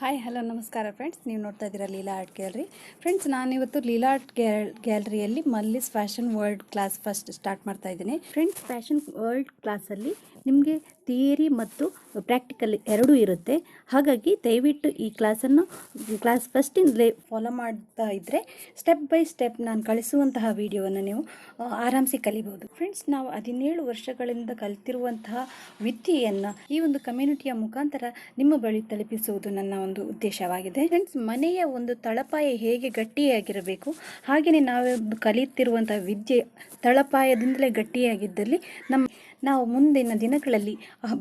Hi hello ನಮಸ್ಕಾರ friends ನೀವು ನೋಡ್ತಾ ಇದ್ದೀರಾ ಲೀಲಾ ಆರ್ಟ್ ಗ್ಯಾಲರಿ ಫ್ರೆಂಡ್ಸ್ ನಾನಿವತ್ತು Leela art Gyal ಗ್ಯಾಲರಿಯಲ್ಲಿ Mallis fashion world class first start ಮಾಡ್ತಾ ಇದ್ದೀನಿ. ಫ್ರೆಂಡ್ಸ್ ಫ್ಯಾಷನ್ ವರ್ಲ್ಡ್ ಕ್ಲಾಸಲ್ಲಿ ನಿಮಗೆ ಥಿಯರಿ ಮತ್ತು ಪ್ರಾಕ್ಟಿಕಲ್ ಎರಡೂ ಇರುತ್ತೆ. ಹಾಗಾಗಿ ದಯವಿಟ್ಟು ಈ ಕ್ಲಾಸನ್ನು ಕ್ಲಾಸ್ ಫಸ್ಟಿಂದಲೇ ಫಾಲೋ ಮಾಡ್ತಾ ಇದ್ದರೆ ಸ್ಟೆಪ್ ಬೈ ಸ್ಟೆಪ್ ನಾನು ಕಳಿಸುವಂತಹ ವಿಡಿಯೋವನ್ನು ನೀವು ಆರಾಮ್ಸಿ ಕಲಿಬೋದು. ಫ್ರೆಂಡ್ಸ್ ನಾವು ಹದಿನೇಳು ವರ್ಷಗಳಿಂದ ಕಲಿತಿರುವಂತಹ ವಿದ್ಯೆಯನ್ನು ಈ ಒಂದು ಕಮ್ಯುನಿಟಿಯ ಮುಖಾಂತರ ನಿಮ್ಮ ಬಳಿ ತಲುಪಿಸುವುದು ನನ್ನ ಒಂದು ಉದ್ದೇಶವಾಗಿದೆ. ಫ್ರೆಂಡ್ಸ್ ಮನೆಯ ಒಂದು ತಳಪಾಯ ಹೇಗೆ ಗಟ್ಟಿಯಾಗಿರಬೇಕು? ಹಾಗೆಯೇ ನಾವು ಕಲಿಯುತ್ತಿರುವಂತಹ ವಿದ್ಯೆ ತಳಪಾಯದಿಂದಲೇ ಗಟ್ಟಿಯಾಗಿದ್ದಲ್ಲಿ ನಮ್ಮ ನಾವು ಮುಂದಿನ ದಿನಗಳಲ್ಲಿ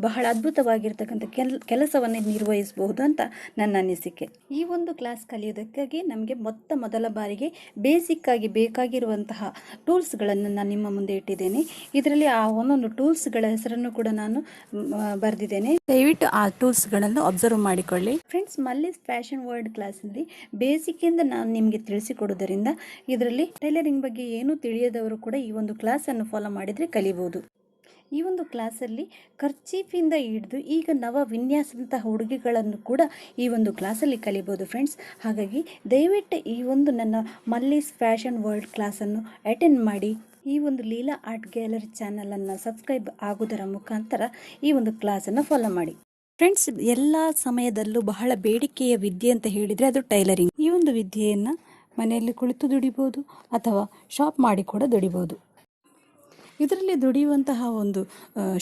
ಬಹಳ ಅದ್ಭುತವಾಗಿರ್ತಕ್ಕಂಥ ಕೆಲ, ಕೆಲಸವನ್ನು ನಿರ್ವಹಿಸಬಹುದು ಅಂತ ನನ್ನ ಅನಿಸಿಕೆ. ಈ ಒಂದು ಕ್ಲಾಸ್ ಕಲಿಯೋದಕ್ಕಾಗಿ ನಮಗೆ ಮೊತ್ತ ಮೊದಲ ಬಾರಿಗೆ ಬೇಸಿಕ್ ಆಗಿ ಬೇಕಾಗಿರುವಂತಹ ಟೂಲ್ಸ್ಗಳನ್ನು ನಾನು ನಿಮ್ಮ ಮುಂದೆ ಇಟ್ಟಿದ್ದೇನೆ. ಇದರಲ್ಲಿ ಆ ಒಂದೊಂದು ಟೂಲ್ಸ್ಗಳ ಹೆಸರನ್ನು ಕೂಡ ನಾನು ಬರೆದಿದ್ದೇನೆ. ದಯವಿಟ್ಟು ಆ ಟೂಲ್ಸ್ಗಳನ್ನು ಅಬ್ಸರ್ವ್ ಮಾಡಿಕೊಳ್ಳಿ. ಫ್ರೆಂಡ್ಸ್, ಮಲ್ಲಿಸ್ ಫ್ಯಾಷನ್ ವರ್ಲ್ಡ್ ಕ್ಲಾಸ್ನಲ್ಲಿ ಬೇಸಿಕ್ಕಿಂದ ನಾನು ನಿಮಗೆ ತಿಳಿಸಿಕೊಡೋದರಿಂದ ಇದರಲ್ಲಿ ಟೈಲರಿಂಗ್ ಬಗ್ಗೆ ಏನೂ ತಿಳಿಯದವರು ಕೂಡ ಈ ಒಂದು ಕ್ಲಾಸನ್ನು ಫಾಲೋ ಮಾಡಿದರೆ ಕಲಿಬೋದು. ಈ ಒಂದು ಕ್ಲಾಸಲ್ಲಿ ಖರ್ಚೀಫಿಂದ ಹಿಡಿದು ಈಗ ನವ ವಿನ್ಯಾಸದಂತಹ ಉಡುಗೆಗಳನ್ನು ಕೂಡ ಈ ಒಂದು ಕ್ಲಾಸಲ್ಲಿ ಕಲಿಬೋದು ಫ್ರೆಂಡ್ಸ್. ಹಾಗಾಗಿ ದಯವಿಟ್ಟು ಈ ಒಂದು ನನ್ನ ಮಲ್ಲೀಸ್ ಫ್ಯಾಷನ್ ವರ್ಲ್ಡ್ ಕ್ಲಾಸನ್ನು ಅಟೆಂಡ್ ಮಾಡಿ. ಈ ಒಂದು ಲೀಲಾ ಆರ್ಟ್ ಗ್ಯಾಲರಿ ಚಾನಲನ್ನು ಸಬ್ಸ್ಕ್ರೈಬ್ ಆಗುವುದರ ಮುಖಾಂತರ ಈ ಒಂದು ಕ್ಲಾಸನ್ನು ಫಾಲೋ ಮಾಡಿ. ಫ್ರೆಂಡ್ಸ್, ಎಲ್ಲ ಸಮಯದಲ್ಲೂ ಬಹಳ ಬೇಡಿಕೆಯ ವಿದ್ಯೆ ಅಂತ ಹೇಳಿದರೆ ಅದು ಟೈಲರಿಂಗ್. ಈ ಒಂದು ವಿದ್ಯೆಯನ್ನು ಮನೆಯಲ್ಲಿ ಕುಳಿತು ದುಡಿಬೋದು ಅಥವಾ ಶಾಪ್ ಮಾಡಿ ಕೂಡ ದುಡಿಬೋದು. ಇದರಲ್ಲಿ ದುಡಿಯುವಂತಹ ಒಂದು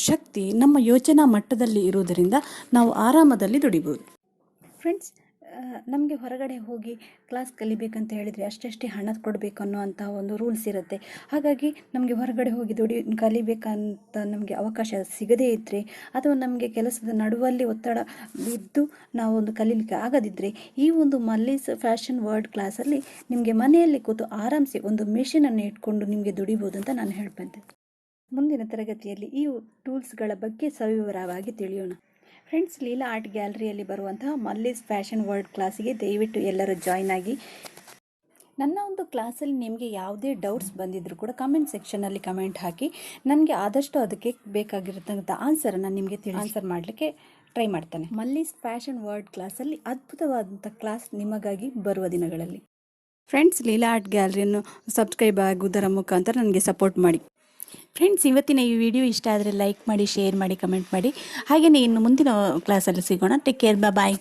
ಶಕ್ತಿ ನಮ್ಮ ಯೋಚನಾ ಮಟ್ಟದಲ್ಲಿ ಇರುವುದರಿಂದ ನಾವು ಆರಾಮದಲ್ಲಿ ದುಡಿಬೋದು. ಫ್ರೆಂಡ್ಸ್ ನಮಗೆ ಹೊರಗಡೆ ಹೋಗಿ ಕ್ಲಾಸ್ ಕಲಿಬೇಕಂತ ಹೇಳಿದರೆ ಅಷ್ಟಷ್ಟೇ ಹಣ ಕೊಡಬೇಕು ಅನ್ನೋವಂಥ ಒಂದು ರೂಲ್ಸ್ ಇರುತ್ತೆ. ಹಾಗಾಗಿ ನಮಗೆ ಹೊರಗಡೆ ಹೋಗಿ ದುಡಿ, ಕಲಿಬೇಕಂತ ನಮಗೆ ಅವಕಾಶ ಸಿಗದೇ ಇದ್ದರೆ ಅಥವಾ ನಮಗೆ ಕೆಲಸದ ನಡುವಲ್ಲಿ ಒತ್ತಡ ಬಿದ್ದು ನಾವು ಒಂದು ಕಲೀಲಿಕ್ಕೆ ಆಗದಿದ್ದರೆ ಈ ಒಂದು ಮಲ್ಲೀಸ್ ಫ್ಯಾಷನ್ ವರ್ಡ್ ಕ್ಲಾಸಲ್ಲಿ ನಿಮಗೆ ಮನೆಯಲ್ಲಿ ಕೂತು ಆರಾಮ್ಸೆ ಒಂದು ಮೆಷಿನನ್ನು ಇಟ್ಕೊಂಡು ನಿಮಗೆ ದುಡಿಬೋದು ಅಂತ ನಾನು ಹೇಳ್ಬಂತೆ ಮುಂದಿನ ತರಗತಿಯಲ್ಲಿ ಈ ಟೂಲ್ಸ್ಗಳ ಬಗ್ಗೆ ಸವಿವರವಾಗಿ ತಿಳಿಯೋಣ. ಫ್ರೆಂಡ್ಸ್, ಲೀಲಾ ಆರ್ಟ್ ಗ್ಯಾಲರಿಯಲ್ಲಿ ಬರುವಂತಹ ಮಲ್ಲಿಸ್ ಫ್ಯಾಷನ್ ವರ್ಲ್ಡ್ ಕ್ಲಾಸಿಗೆ ದಯವಿಟ್ಟು ಎಲ್ಲರೂ ಜಾಯ್ನ್ ಆಗಿ. ನನ್ನ ಒಂದು ಕ್ಲಾಸಲ್ಲಿ ನಿಮಗೆ ಯಾವುದೇ ಡೌಟ್ಸ್ ಬಂದಿದ್ದರೂ ಕೂಡ ಕಮೆಂಟ್ ಸೆಕ್ಷನಲ್ಲಿ ಕಮೆಂಟ್ ಹಾಕಿ, ನನಗೆ ಆದಷ್ಟು ಅದಕ್ಕೆ ಬೇಕಾಗಿರತಕ್ಕಂಥ ಆನ್ಸರನ್ನು ನಿಮಗೆ ತಿಳಿ, ಆನ್ಸರ್ ಮಾಡಲಿಕ್ಕೆ ಟ್ರೈ ಮಾಡ್ತಾನೆ. ಮಲ್ಲಿಸ್ ಫ್ಯಾಷನ್ ವರ್ಲ್ಡ್ ಕ್ಲಾಸಲ್ಲಿ ಅದ್ಭುತವಾದಂಥ ಕ್ಲಾಸ್ ನಿಮಗಾಗಿ ಬರುವ ದಿನಗಳಲ್ಲಿ. ಫ್ರೆಂಡ್ಸ್, ಲೀಲಾ ಆರ್ಟ್ ಗ್ಯಾಲರಿಯನ್ನು ಸಬ್ಸ್ಕ್ರೈಬ್ ಆಗುವುದರ ಮುಖಾಂತರ ನನಗೆ ಸಪೋರ್ಟ್ ಮಾಡಿ. ಫ್ರೆಂಡ್ಸ್ ಇವತ್ತಿನ ಈ ವಿಡಿಯೋ ಇಷ್ಟ ಆದರೆ ಲೈಕ್ ಮಾಡಿ ಶೇರ್ ಮಾಡಿ ಕಮೆಂಟ್ ಮಾಡಿ. ಹಾಗೆಯೇ ಇನ್ನು ಮುಂದಿನ ಕ್ಲಾಸಲ್ಲಿ ಸಿಗೋಣ. Take care bye